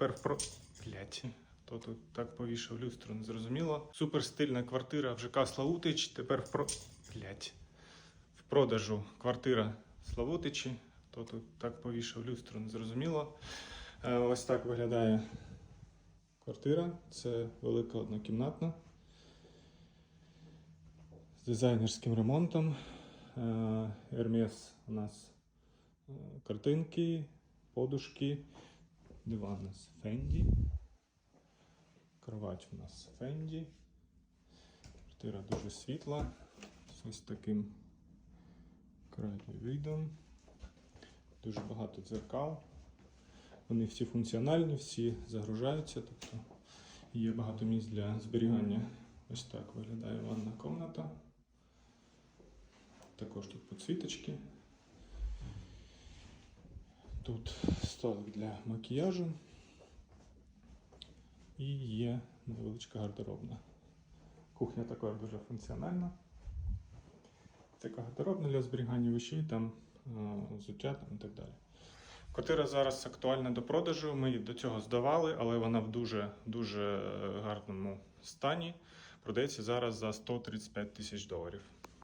Тепер про. Блять. Хто тут так повішав люстру, не зрозуміло. Супер стильна квартира в ЖК Славутич. Тепер в про. Блять. В продажу квартира Славутичі. Хто тут так повішав люстру, не зрозуміло. Е, Ось так виглядає квартира. Це велика однокімнатна. З дизайнерським ремонтом. Е, Hermes у нас е, картинки, подушки. Диван у нас Fendi. Кровать у нас Fendi. Квартира дуже світла. З ось таким краєвидом. Дуже багато дзеркал. Вони всі функціональні, всі загружаються, тобто є багато місць для зберігання. Ось так виглядає ванна кімната. Також тут підсвіточки. Тут столик для макіяжу. І є невеличка гардеробна. Кухня також дуже функціональна. Така гардеробна для зберігання вещей, там е, взуття там, і так далі. Квартира зараз актуальна до продажу. Ми її до цього здавали, але вона в дуже дуже е, гарному стані. Продається зараз за 135 тисяч доларів.